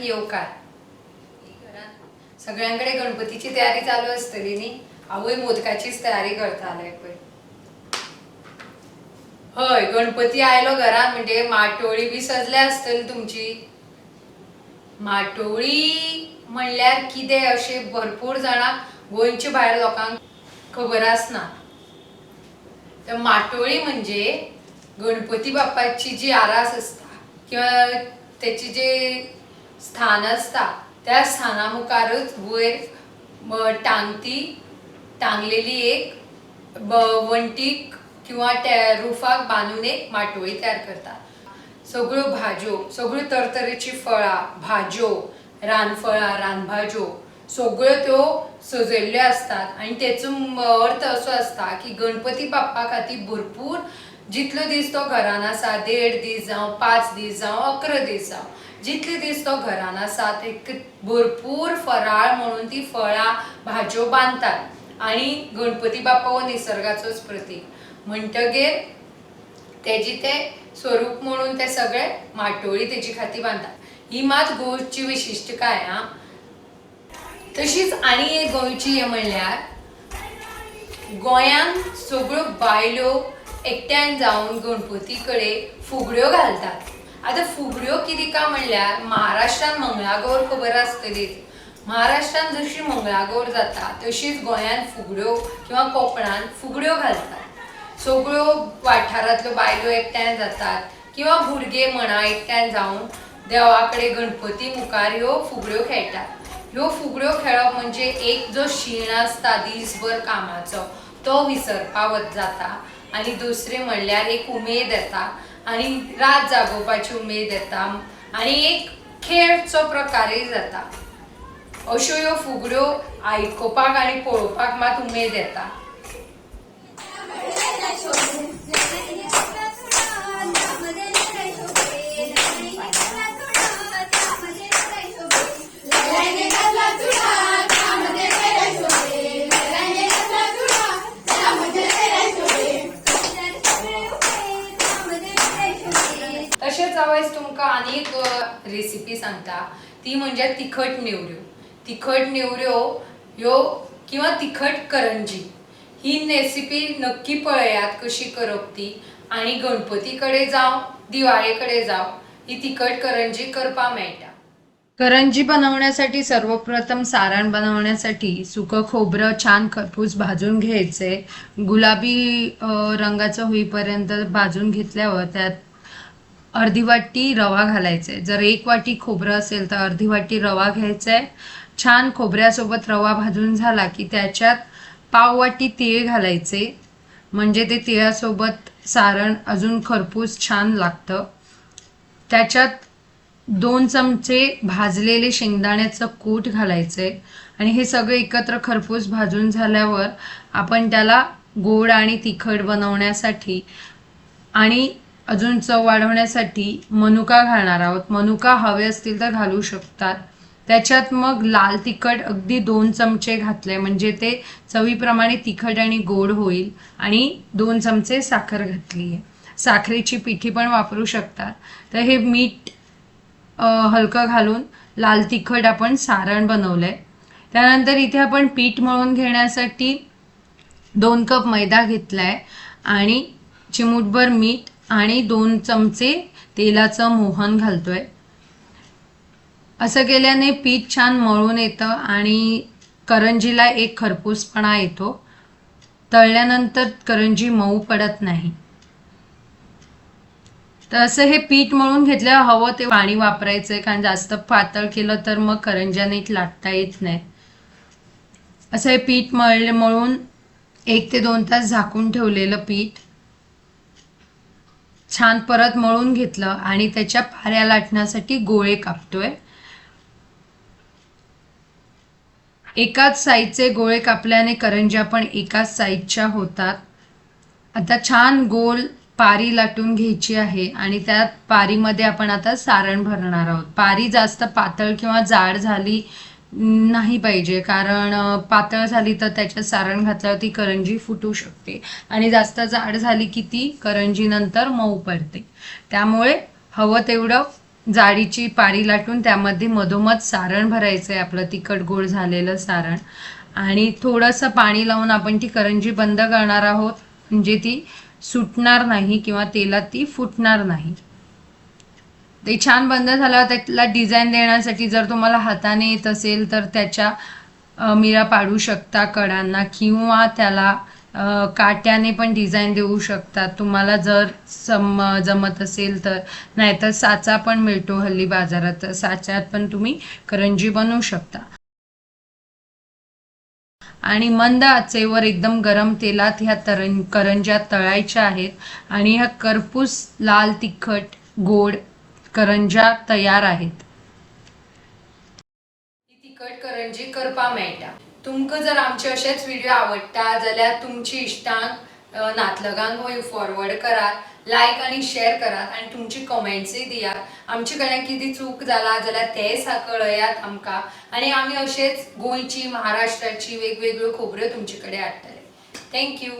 तुमकां येऊ काय? सगळ्यांकडे गणपतीची तयारी चालू असतली न्ही आवय मोदकाचीच तयारी करताले पळय हय गणपती आयलो घरात म्हणजे माटोळी बी सजल्या आसतली तुमची. माटोळी म्हणल्यार कितें अशें भरपूर जाणां गोंयच्या भायर लोकांक खबर आसना. तर माटोळी म्हणजे गणपती बाप्पाची जी आरास असता किंवा त्याची जे स्थान असता. त्या स्थानामुखारच वयर टांगती टांगलेली एक ब- वंटीक किंवा त्या रुफाक बांदून एक माटोळी तयार करतात. सगळ्यो भाज्यो सगळ्यो तरतरेची फळां भाज्यो रानफळां रानभाज्यो सगळ्यो त्यो सजयल्ल्यो असतात. आणि तेचो अर्थ असो असता की गणपती बाप्पा खातीर भरपूर जितलो दीस तो घरान आसा देड दीस जावं पांच दीस जावं अकरा दीस जावं. जितले दीस तो घरान आसा ते भरपूर फराळ म्हणून ती फळां भाज्यो बांदतात आणि गणपती बाप्पा हो निसर्गाचोच प्रतीक. म्हणटगीर तेजी ते स्वरूप म्हणून ते सगळे माटोळी तेजी खातीर बांदतात ही मात गोंयची विशिश्टकाय आं तशीच आनी एक गोंयची हे म्हणल्यार गोंयांत सगळ्यो बायलो एकट्यान जावन गणपती कडेन फुगड्यो घालतात. आतां फुगड्यो कितें काय म्हणल्यार महाराष्ट्रान मंगळागौर खबर आसतलीच महाराष्ट्रान जशी मंगळागौर जाता तशीच गोंयांत फुगड्यो किंवा कोकणान फुगड्यो घालतात. सगळ्यो वाठारांतल्यो बायलो एकट्यान जातात किंवा भुरगे म्हणा एकट्यान जावन देवा कडेन गणपती मुखार ह्यो फुगड्यो खेळटात ह्यो फुगड्यो खेळप म्हणजे एक जो शीण आसता दिसभर कामाचो तो विसरपावत जाता आनी दुसरें म्हणल्यार एक उमेद येता. आनी रात जागोवपाची उमेद येता. आनी एक खेळचो प्रकारय जाता. अश्यो ह्यो फुगड्यो आयकुपाक आनी पळोवपाक मात उमेद येता. तुमका आनी एक रेसिपी सांगता. ती म्हणजे तिखट नेवऱ्यो. तिखट नेवऱ्यो ह्यो किंवा तिखट करंजी. ही रेसिपी नक्की पळयात कशी करप ती आणि गणपती कडेन जावं दिवाळे कडेन जावं ही तिखट करंजी करपा मेळटा. करंजी बनवण्यासाठी सर्वप्रथम सारण बनवण्यासाठी सुकं खोबरं छान खरपूस भाजून घ्यायचे. गुलाबी रंगाचं होईपर्यंत भाजून घेतल्यावर त्यात अर्धी वाटी रवा आहे जर एक वाटी खोबरं असेल तर अर्धी वाटी रवा घ्यायचा आहे छान खोबऱ्यासोबत रवा भाजून झाला की त्याच्यात पाव वाटी तीळ घालायचे. म्हणजे ते तिळासोबत सारण अजून खरपूस छान लागतं. त्याच्यात दोन चमचे भाजलेले शेंगदाण्याचं कूट घालायचे आणि हे सगळं एकत्र खरपूस भाजून झाल्यावर आपण त्याला गोड आणि तिखट बनवण्यासाठी आणि अजून चव वाढवण्यासाठी मनुका घालणार आहोत. मनुका हवे असतील तर घालू शकतात. त्याच्यात मग लाल तिखट अगदी दोन चमचे घातले म्हणजे ते चवीप्रमाणे तिखट आणि गोड होईल. आणि दोन चमचे साखर घातली आहे साखरेची पिठी पण वापरू शकतात. तर हे मीठ हलकं घालून लाल तिखट आपण सारण बनवलं आहे त्यानंतर इथे आपण पीठ मळून घेण्यासाठी दोन कप मैदा घेतलाय. आणि चिमूटभर मीठ आणि दोन चमचे तेलाचं मोहन घालतोय. असं केल्याने पीठ छान मळून येतं आणि करंजीला एक खरपूसपणा येतो. तळल्यानंतर करंजी मऊ पडत नाही. तर असं हे पीठ मळून घेतल्यावर हवं ते पाणी वापरायचं. आहे कारण जास्त पातळ केलं तर मग करंज्या नीट लाटता येत नाही. असं हे पीठ मळले मळून एक ते दोन तास झाकून ठेवलेलं पीठ छान परत मळून घेतलं आणि त्याच्या पाऱ्या लाटण्यासाठी गोळे कापतोय. एकाच साईजचे गोळे कापल्याने करंज्या पण एकाच साईजच्या होतात. आता छान गोल पारी लाटून घ्यायची आहे आणि त्या पारीमध्ये आपण आता सारण भरणार आहोत. पारी जास्त पातळ किंवा जाड झाली नाही पाहिजे. कारण पातळ झाली तर त्याच्यात सारण घातल्यावर ती करंजी फुटू शकते. आणि जास्त जाड झाली की ती करंजी नंतर मऊ पडते. त्यामुळे हवं तेवढं जाडीची पारी लाटून त्यामध्ये मधोमध सारण भरायचं आहे आपलं तिखट गोड झालेलं सारण. आणि थोडंसं पाणी लावून आपण ती करंजी बंद करणार आहोत. म्हणजे ती सुटणार नाही किंवा तेलात ती फुटणार नाही. ते छान बंद झाल्यावर त्याला डिझाईन देण्यासाठी जर तुम्हाला हाताने येत असेल तर त्याच्या मिरा पाडू शकता कडांना किंवा त्याला काट्याने पण डिझाईन देऊ शकता. तुम्हाला जर सम जमत असेल तर. नाहीतर साचा पण मिळतो हल्ली बाजारात. तर साच्यात पण तुम्ही करंजी बनवू शकता. आणि मंद आचेवर एकदम गरम तेलात ह्या तरं करंज्या तळायच्या आहेत. आणि ह्या करपूस लाल तिखट गोड करंज्या तयार आहेत. तिखट करंजी करपा मेळटा तुमकां जर आमचे अशेच व्हिडिओ आवडटा जाल्यार तुमची इश्टांक नातलगांक हो फॉरवर्ड करात लायक आनी शेअर करात आनी तुमची कमेंट्सय दियात आमचे कडल्यान कितें चूक जाला जाल्यार तेंय सा कळयात आमकां. आनी आमी अशेच गोंयची महाराष्ट्राची वेगवेगळ्यो खोबऱ्यो तुमचे कडेन हाडटले थँक्यू